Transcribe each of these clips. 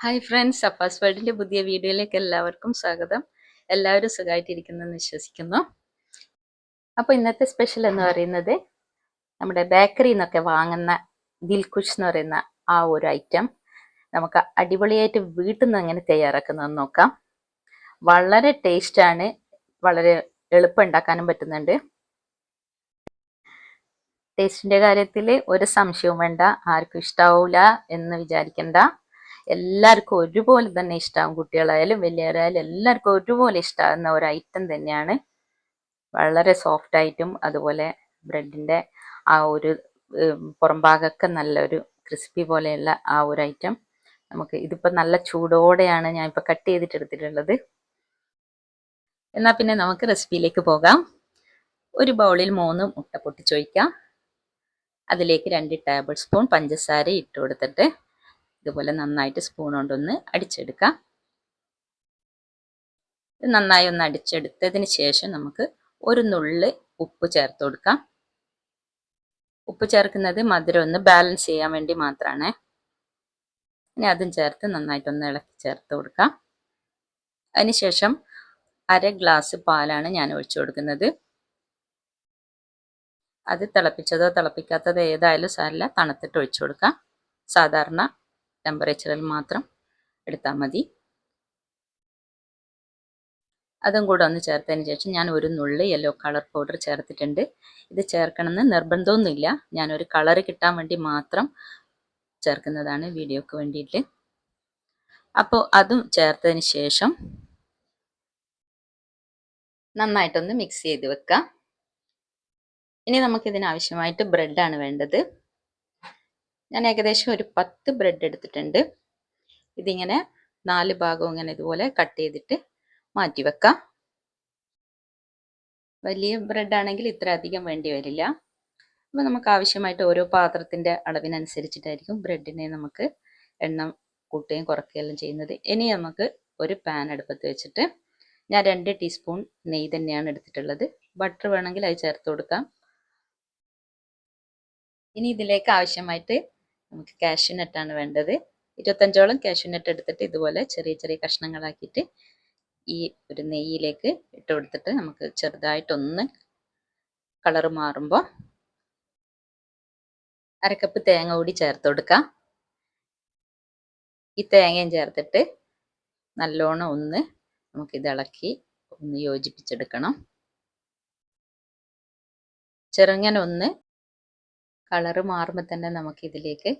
Hi friends അപ്പാസ് പുതിയ വീഡിയോയിലേക്ക് എല്ലാവർക്കും സ്വാഗതം. എല്ലാവരും സുഖമായിട്ടിരിക്കുന്നെന്ന് വിശ്വസിക്കുന്നു. അപ്പോൾ ഇന്നത്തെ സ്പെഷ്യൽ എന്ന് പറയുന്നത് നമ്മുടെ ബേക്കറിയിൽ നിന്നൊക്കെ വാങ്ങുന്ന ദിൽഖുഷ് എന്ന് പറയുന്ന ആ ഒരു ഐറ്റം നമുക്ക് അടിപൊളിയായിട്ട് വീട്ടിൽ നിന്ന് എങ്ങനെ തയ്യാറാക്കുന്നതെന്ന് നോക്കാം. വളരെ ടേസ്റ്റാണ് വളരെ എളുപ്പം ഉണ്ടാക്കാനും പറ്റുന്നുണ്ട് ടേസ്റ്റിന്റെ കാര്യത്തിൽ ഒരു സംശയവും വേണ്ട ആർക്കും ഇഷ്ടാവൂല എന്ന് വിചാരിക്കണ്ട. എല്ലാവർക്കും ഒരുപോലെ തന്നെ ഇഷ്ടമാകും കുട്ടികളായാലും വലിയവരായാലും എല്ലാവർക്കും ഒരുപോലെ ഇഷ്ടമാകുന്ന ഒരു ഐറ്റം തന്നെയാണ്. വളരെ സോഫ്റ്റ് ആയിട്ടും അതുപോലെ ബ്രെഡിന്റെ ആ ഒരു പുറംഭാഗമൊക്കെ നല്ലൊരു ക്രിസ്പി പോലെയുള്ള ആ ഒരു ഐറ്റം നമുക്ക് ഇതിപ്പോൾ നല്ല ചൂടോടെയാണ് ഞാൻ ഇപ്പോൾ കട്ട് ചെയ്തിട്ട് എടുത്തിട്ടുള്ളത് എന്നാൽ പിന്നെ നമുക്ക് റെസിപ്പിയിലേക്ക് പോകാം. ഒരു ബൗളിൽ മൂന്ന് മുട്ട പൊട്ടിച്ചൊഴിക്കാം. അതിലേക്ക് രണ്ട് ടേബിൾ സ്പൂൺ പഞ്ചസാര ഇട്ട് കൊടുത്തിട്ട് ഇതുപോലെ നന്നായിട്ട് സ്പൂൺ കൊണ്ടൊന്ന് അടിച്ചെടുക്കാം. ഇത് നന്നായി ഒന്ന് അടിച്ചെടുത്തതിന് ശേഷം നമുക്ക് ഒരു നുള്ള് ഉപ്പ് ചേർത്ത് കൊടുക്കാം. ഉപ്പ് ചേർക്കുന്നത് മധുരം ഒന്ന് ബാലൻസ് ചെയ്യാൻ വേണ്ടി മാത്രമാണ് ഇനി അതും ചേർത്ത് നന്നായിട്ടൊന്ന് ഇളക്കി ചേർത്ത് കൊടുക്കാം. അതിനുശേഷം അര ഗ്ലാസ് പാലാണ് ഞാൻ ഒഴിച്ചു കൊടുക്കുന്നത്. അത് തിളപ്പിച്ചതോ തിളപ്പിക്കാത്തതോ ഏതായാലും സാരില്ല തണുത്തിട്ട് ഒഴിച്ചു കൊടുക്കാം. സാധാരണ ടെമ്പറേച്ചറിൽ മാത്രം എടുത്താൽ മതി. അതും കൂടെ ഒന്ന് ചേർത്തതിന് ശേഷം ഞാൻ ഒരു നുള്ളി യെല്ലോ കളർ പൗഡർ ചേർത്തിട്ടുണ്ട്. ഇത് ചേർക്കണമെന്ന് നിർബന്ധമൊന്നുമില്ല. ഞാനൊരു കളർ കിട്ടാൻ വേണ്ടി മാത്രം ചേർക്കുന്നതാണ് വീഡിയോക്ക് വേണ്ടിയിട്ട്. അപ്പോൾ അതും ചേർത്തതിന് ശേഷം നന്നായിട്ടൊന്ന് മിക്സ് ചെയ്ത് വെക്കാം. ഇനി നമുക്കിതിനാവശ്യമായിട്ട് ബ്രെഡാണ് വേണ്ടത്. ഞാൻ ഏകദേശം ഒരു പത്ത് ബ്രെഡ് എടുത്തിട്ടുണ്ട്. ഇതിങ്ങനെ നാല് ഭാഗവും ഇങ്ങനെ ഇതുപോലെ കട്ട് ചെയ്തിട്ട് മാറ്റി വെക്കാം. വലിയ ബ്രെഡ് ആണെങ്കിൽ ഇത്ര അധികം വേണ്ടി വരില്ല. അപ്പോൾ നമുക്ക് ആവശ്യമായിട്ട് ഓരോ പാത്രത്തിന്റെ അളവിനനുസരിച്ചിട്ടായിരിക്കും ബ്രെഡിനെ നമുക്ക് എണ്ണം കൂട്ടുകയും കുറയ്ക്കുകയും ചെയ്യുന്നത്. ഇനി നമുക്ക് ഒരു പാൻ അടുപ്പത്ത് വെച്ചിട്ട് ഞാൻ രണ്ട് ടീസ്പൂൺ നെയ്യ് തന്നെയാണ് എടുത്തിട്ടുള്ളത്. ബട്ടർ വേണമെങ്കിൽ അത് ചേർത്ത് കൊടുക്കാം. ഇനി ഇതിലേക്ക് ആവശ്യമായിട്ട് നമുക്ക് കാഷ്യൂ നട്ടാണ് വേണ്ടത്. ഇരുപത്തഞ്ചോളം കാഷ്യൂ നട്ട് എടുത്തിട്ട് ഇതുപോലെ ചെറിയ ചെറിയ കഷ്ണങ്ങളാക്കിയിട്ട് ഈ ഒരു നെയ്യിലേക്ക് ഇട്ട് കൊടുത്തിട്ട് നമുക്ക് ചെറുതായിട്ടൊന്ന് കളർ മാറുമ്പോൾ അരക്കപ്പ് തേങ്ങ കൂടി ചേർത്ത് കൊടുക്കാം ഈ തേങ്ങയും ചേർത്തിട്ട് നല്ലോണം ഒന്ന് നമുക്ക് ഇളക്കി ഒന്ന് യോജിപ്പിച്ചെടുക്കണം. ചെറുങ്ങനെ ഒന്ന് കളറ് മാറുമ്പോൾ തന്നെ നമുക്ക് ഇതിലേക്ക്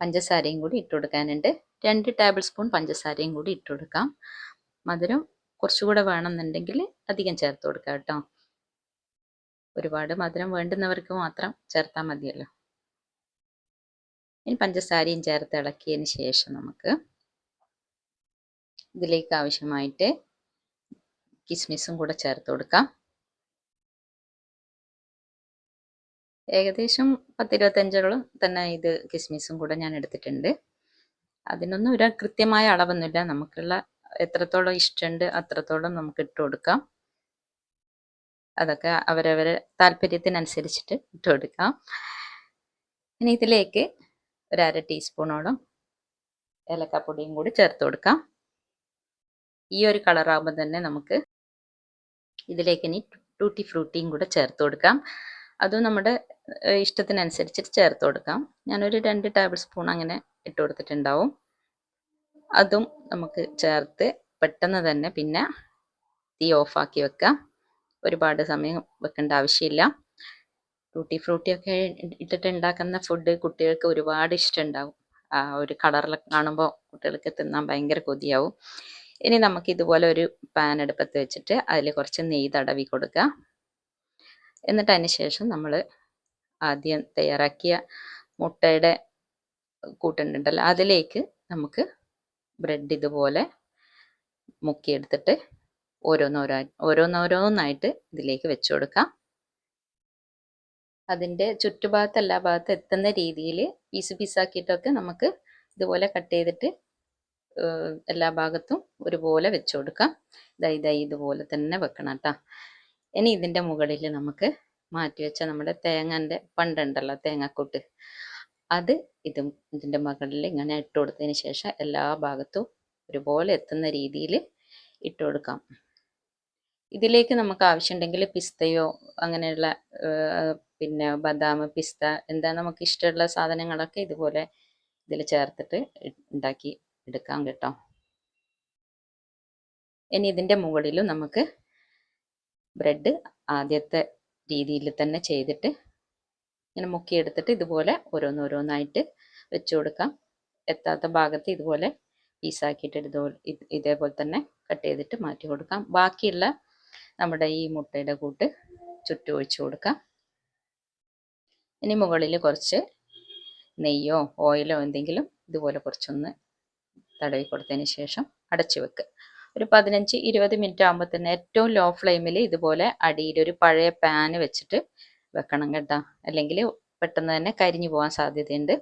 പഞ്ചസാരയും കൂടി ഇട്ട് കൊടുക്കാനുണ്ട്. രണ്ട് ടേബിൾ സ്പൂൺ പഞ്ചസാരയും കൂടി ഇട്ട് കൊടുക്കാം. മധുരം കുറച്ചുകൂടെ വേണമെന്നുണ്ടെങ്കിൽ അധികം ചേർത്ത് കൊടുക്കാം കേട്ടോ. ഒരുപാട് മധുരം വേണ്ടുന്നവർക്ക് മാത്രം ചേർത്താൽ മതിയല്ലോ. ഇനി പഞ്ചസാരയും ചേർത്ത് ഇളക്കിയതിന് ശേഷം നമുക്ക് ഇതിലേക്ക് ആവശ്യമായിട്ട് കിസ്മിസും കൂടെ ചേർത്ത് കൊടുക്കാം. ഏകദേശം പത്തിരുപത്തഞ്ചോളം തന്നെ ഇത് കിസ്മിസും കൂടെ ഞാൻ എടുത്തിട്ടുണ്ട്. അതിനൊന്നും ഒരു കൃത്യമായ അളവൊന്നുമില്ല. നമുക്കുള്ള എത്രത്തോളം ഇഷ്ടമുണ്ട് അത്രത്തോളം നമുക്ക് ഇട്ട് കൊടുക്കാം. അതൊക്കെ അവരവരെ താല്പര്യത്തിനനുസരിച്ചിട്ട് ഇട്ട് കൊടുക്കാം. ഇനി ഇതിലേക്ക് ഒരു ടീസ്പൂണോളം ഏലക്കാപ്പൊടിയും കൂടി ചേർത്ത് കൊടുക്കാം. ഈ ഒരു കളറാകുമ്പോൾ തന്നെ നമുക്ക് ഇതിലേക്ക് ഇനി ടൂട്ടി ഫ്രൂട്ടിയും കൂടെ ചേർത്ത് കൊടുക്കാം. അതും നമ്മുടെ ഇഷ്ടത്തിനനുസരിച്ചിട്ട് ചേർത്ത് കൊടുക്കാം. ഞാനൊരു രണ്ട് ടേബിൾ സ്പൂൺ അങ്ങനെ ഇട്ട് കൊടുത്തിട്ടുണ്ടാവും. അതും നമുക്ക് ചേർത്ത് പെട്ടെന്ന് തന്നെ പിന്നെ തീ ഓഫാക്കി വെക്കാം. ഒരുപാട് സമയം വെക്കേണ്ട ആവശ്യമില്ല. ഫ്രൂട്ടി ഫ്രൂട്ടി ഒക്കെ ഇട്ടിട്ട് ഉണ്ടാക്കുന്ന ഫുഡ് കുട്ടികൾക്ക് ഒരുപാട് ഇഷ്ടമുണ്ടാവും. ആ ഒരു കളറിലൊക്കെ കാണുമ്പോൾ കുട്ടികൾക്ക് തിന്നാൻ ഭയങ്കര കൊതിയാവും. ഇനി നമുക്ക് ഇതുപോലെ ഒരു പാൻ അടുപ്പത്ത് വെച്ചിട്ട് അതിൽ കുറച്ച് നെയ്യ് തടവി കൊടുക്കുക എന്നിട്ട് അതിന് ശേഷം നമ്മൾ ആദ്യം തയ്യാറാക്കിയ മുട്ടയുടെ കൂട്ടുണ്ടല്ലോ അതിലേക്ക് നമുക്ക് ബ്രെഡ് ഇതുപോലെ മുക്കിയെടുത്തിട്ട് ഓരോന്നോരോ ഓരോന്നോരോന്നായിട്ട് ഇതിലേക്ക് വെച്ചു കൊടുക്കാം. അതിന്റെ ചുറ്റുഭാഗത്ത് എല്ലാ ഭാഗത്തും എത്തുന്ന രീതിയിൽ പീസ് പീസാക്കിയിട്ടൊക്കെ നമുക്ക് ഇതുപോലെ കട്ട് ചെയ്തിട്ട് എല്ലാ ഭാഗത്തും ഒരുപോലെ വെച്ചു കൊടുക്കാം. ഇതാ ഇതാ ഇതുപോലെ തന്നെ വെക്കണം കേട്ടോ. ഇനി ഇതിന്റെ മുകളിൽ നമുക്ക് മാറ്റി വെച്ച നമ്മുടെ തേങ്ങന്റെ പണ്ടുണ്ടല്ലോ തേങ്ങക്കൂട്ട്. അത് ഇതും ഇതിന്റെ മുകളിൽ ഇങ്ങനെ ഇട്ട് കൊടുത്തതിന് ശേഷം എല്ലാ ഭാഗത്തും ഒരുപോലെ എത്തുന്ന രീതിയിൽ ഇട്ട് കൊടുക്കാം. ഇതിലേക്ക് നമുക്ക് ആവശ്യമുണ്ടെങ്കിൽ പിസ്തയോ അങ്ങനെയുള്ള പിന്നെ ബദാം പിസ്ത എന്താ നമുക്ക് ഇഷ്ടമുള്ള സാധനങ്ങളൊക്കെ ഇതുപോലെ ഇതിൽ ചേർത്തിട്ട് ഉണ്ടാക്കി എടുക്കാം കേട്ടോ. ഇനി ഇതിന്റെ മുകളിലും നമുക്ക് ബ്രെഡ് ആദ്യത്തെ രീതിയിൽ തന്നെ ചെയ്തിട്ട് ഇങ്ങനെ മുക്കിയെടുത്തിട്ട് ഇതുപോലെ ഓരോന്നോരോന്നായിട്ട് വെച്ച് കൊടുക്കാം. എത്താത്ത ഭാഗത്ത് ഇതുപോലെ പീസാക്കിയിട്ട് ഇതുപോലെ ഇതേപോലെ തന്നെ കട്ട് ചെയ്തിട്ട് മാറ്റി കൊടുക്കാം. ബാക്കിയുള്ള നമ്മുടെ ഈ മുട്ടയുടെ കൂട്ട് ചുറ്റും ഒഴിച്ചു കൊടുക്കാം. ഇനി മുകളിൽ കുറച്ച് നെയ്യോ ഓയിലോ എന്തെങ്കിലും ഇതുപോലെ കുറച്ചൊന്ന് തടവി കൊടുത്തതിന് ശേഷം അടച്ചു വെക്കുക ഒരു പതിനഞ്ച് ഇരുപത് മിനിറ്റ് ആകുമ്പോൾ തന്നെ ഏറ്റവും ലോ ഫ്ലെയിമിൽ ഇതുപോലെ അടിയിൽ ഒരു പഴയ പാന് വെച്ചിട്ട് വെക്കണം കേട്ടോ. അല്ലെങ്കിൽ പെട്ടെന്ന് തന്നെ കരിഞ്ഞു പോകാൻ സാധ്യതയുണ്ട്.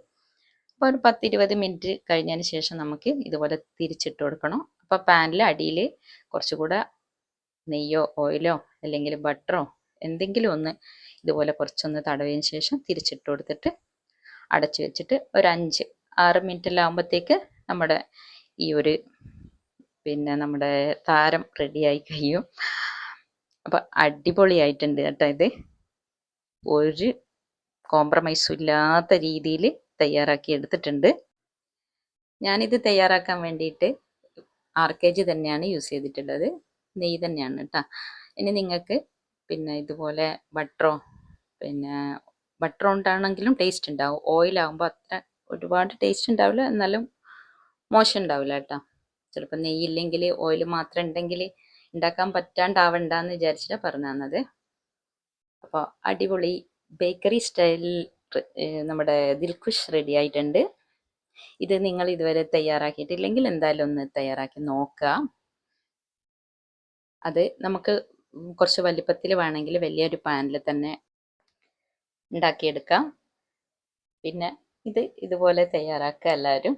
അപ്പോൾ ഒരു പത്ത് ഇരുപത് മിനിറ്റ് കഴിഞ്ഞതിന് ശേഷം നമുക്ക് ഇതുപോലെ തിരിച്ചിട്ട് കൊടുക്കണം. അപ്പോൾ പാനിൽ അടിയിൽ കുറച്ചുകൂടെ നെയ്യോ ഓയിലോ അല്ലെങ്കിൽ ബട്ടറോ എന്തെങ്കിലും ഒന്ന് ഇതുപോലെ കുറച്ചൊന്ന് തടവിയതിന് ശേഷം തിരിച്ചിട്ട് കൊടുത്തിട്ട് അടച്ചു വെച്ചിട്ട് ഒരു അഞ്ച് ആറ് മിനിറ്റിലാകുമ്പോഴത്തേക്ക് നമ്മുടെ ഈ ഒരു പിന്നെ നമ്മുടെ താരം റെഡിയായി കഴിയും. അപ്പം അടിപൊളിയായിട്ടുണ്ട് കേട്ടോ ഇത്. ഒരു കോംപ്രമൈസും ഇല്ലാത്ത രീതിയിൽ തയ്യാറാക്കി എടുത്തിട്ടുണ്ട്. ഞാനിത് തയ്യാറാക്കാൻ വേണ്ടിയിട്ട് ആർ കെ ജി തന്നെയാണ് യൂസ് ചെയ്തിട്ടുള്ളത്. നെയ്യ് തന്നെയാണ് കേട്ടോ. ഇനി നിങ്ങൾക്ക് പിന്നെ ഇതുപോലെ ബട്ടറോ പിന്നെ ബട്ടർ കൊണ്ടാണെങ്കിലും ടേസ്റ്റ് ഉണ്ടാവും. ഓയിലാകുമ്പോൾ അത്ര ഒരുപാട് ടേസ്റ്റ് ഉണ്ടാവില്ല. എന്നാലും മോശം ഉണ്ടാവില്ല കേട്ടോ. ചിലപ്പോൾ നെയ്യില്ലെങ്കിൽ ഓയിൽ മാത്രം ഉണ്ടെങ്കിൽ ഉണ്ടാക്കാൻ പറ്റാണ്ടാവണ്ടെന്ന് വിചാരിച്ചിട്ടാണ് പറഞ്ഞു തന്നത്. അപ്പോൾ അടിപൊളി ബേക്കറി സ്റ്റൈലിൽ നമ്മുടെ ദിൽഖുഷ് റെഡി ആയിട്ടുണ്ട്. ഇത് നിങ്ങൾ ഇതുവരെ തയ്യാറാക്കിയിട്ടില്ലെങ്കിൽ എന്തായാലും ഒന്ന് തയ്യാറാക്കി നോക്കുക. അത് നമുക്ക് കുറച്ച് വലിപ്പത്തിൽ വേണമെങ്കിൽ വലിയൊരു പാനിൽ തന്നെ ഉണ്ടാക്കിയെടുക്കാം. പിന്നെ ഇത് ഇതുപോലെ തയ്യാറാക്കുക എല്ലാവരും.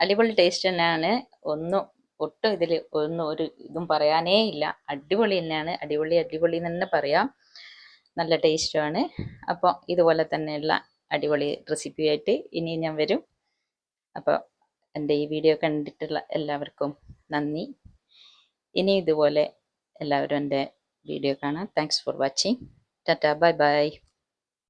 അടിപൊളി ടേസ്റ്റ് തന്നെയാണ്. ഒന്നും ഒട്ടും ഇതിൽ ഒന്നും ഒരു ഇതും പറയാനേ ഇല്ല. അടിപൊളി തന്നെയാണ്. അടിപൊളി അടിപൊളി എന്ന് തന്നെ പറയാം. നല്ല ടേസ്റ്റുമാണ് അപ്പോൾ ഇതുപോലെ തന്നെയുള്ള അടിപൊളി റെസിപ്പിയായിട്ട് ഇനി ഞാൻ വരും. അപ്പോൾ എന്റെ ഈ വീഡിയോ കണ്ടിട്ടുള്ള എല്ലാവർക്കും നന്ദി. ഇനി ഇതുപോലെ എല്ലാവരും എന്റെ വീഡിയോ കാണാം. Thanks for watching Tata bye by